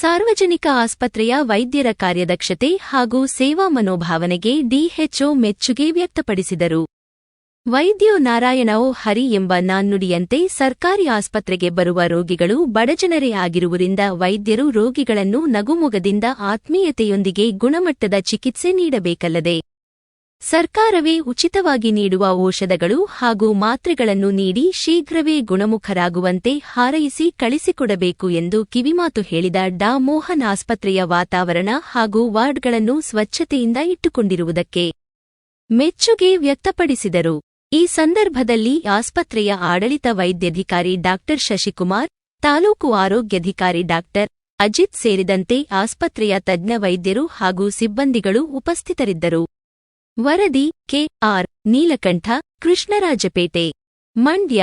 ಸಾರ್ವಜನಿಕ ಆಸ್ಪತ್ರೆಯ ವೈದ್ಯರ ಕಾರ್ಯದಕ್ಷತೆ ಹಾಗೂ ಸೇವಾ ಮನೋಭಾವನೆಗೆ ಡಿಎಚ್ಒ ಮೆಚ್ಚುಗೆ ವ್ಯಕ್ತಪಡಿಸಿದರು. ವೈದ್ಯೋ ನಾರಾಯಣೋ ಹರಿ ಎಂಬ ನಾನ್ನುಡಿಯಂತೆ ಸರ್ಕಾರಿ ಆಸ್ಪತ್ರೆಗೆ ಬರುವ ರೋಗಿಗಳು ಬಡಜನರೇ ಆಗಿರುವುದರಿಂದ ವೈದ್ಯರು ರೋಗಿಗಳನ್ನು ನಗುಮೊಗದಿಂದ ಆತ್ಮೀಯತೆಯೊಂದಿಗೆ ಗುಣಮಟ್ಟದ ಚಿಕಿತ್ಸೆ ನೀಡಬೇಕಲ್ಲದೆ ಸರ್ಕಾರವೇ ಉಚಿತವಾಗಿ ನೀಡುವ ಔಷಧಗಳು ಹಾಗೂ ಮಾತ್ರೆಗಳನ್ನು ನೀಡಿ ಶೀಘ್ರವೇ ಗುಣಮುಖರಾಗುವಂತೆ ಹಾರೈಸಿ ಕಳಿಸಿಕೊಡಬೇಕು ಎಂದು ಕಿವಿಮಾತು ಹೇಳಿದ ಡಾ. ಮೋಹನ್ ಆಸ್ಪತ್ರೆಯ ವಾತಾವರಣ ಹಾಗೂ ವಾರ್ಡ್ಗಳನ್ನು ಸ್ವಚ್ಛತೆಯಿಂದ ಇಟ್ಟುಕೊಂಡಿರುವುದಕ್ಕೆ ಮೆಚ್ಚುಗೆ ವ್ಯಕ್ತಪಡಿಸಿದರು. ಈ ಸಂದರ್ಭದಲ್ಲಿ ಆಸ್ಪತ್ರೆಯ ಆಡಳಿತ ವೈದ್ಯಾಧಿಕಾರಿ ಡಾಕ್ಟರ್ ಶಶಿಕುಮಾರ್, ತಾಲೂಕು ಆರೋಗ್ಯಾಧಿಕಾರಿ ಡಾಕ್ಟರ್ ಅಜಿತ್ ಸೇರಿದಂತೆ ಆಸ್ಪತ್ರೆಯ ತಜ್ಞ ವೈದ್ಯರು ಹಾಗೂ ಸಿಬ್ಬಂದಿಗಳು ಉಪಸ್ಥಿತರಿದ್ದರು. ವರದಿ ಕೆಆರ್ ನೀಲಕಂಠ ಕೃಷ್ಣರಾಜಪೇಟೆ ಮಂಡ್ಯ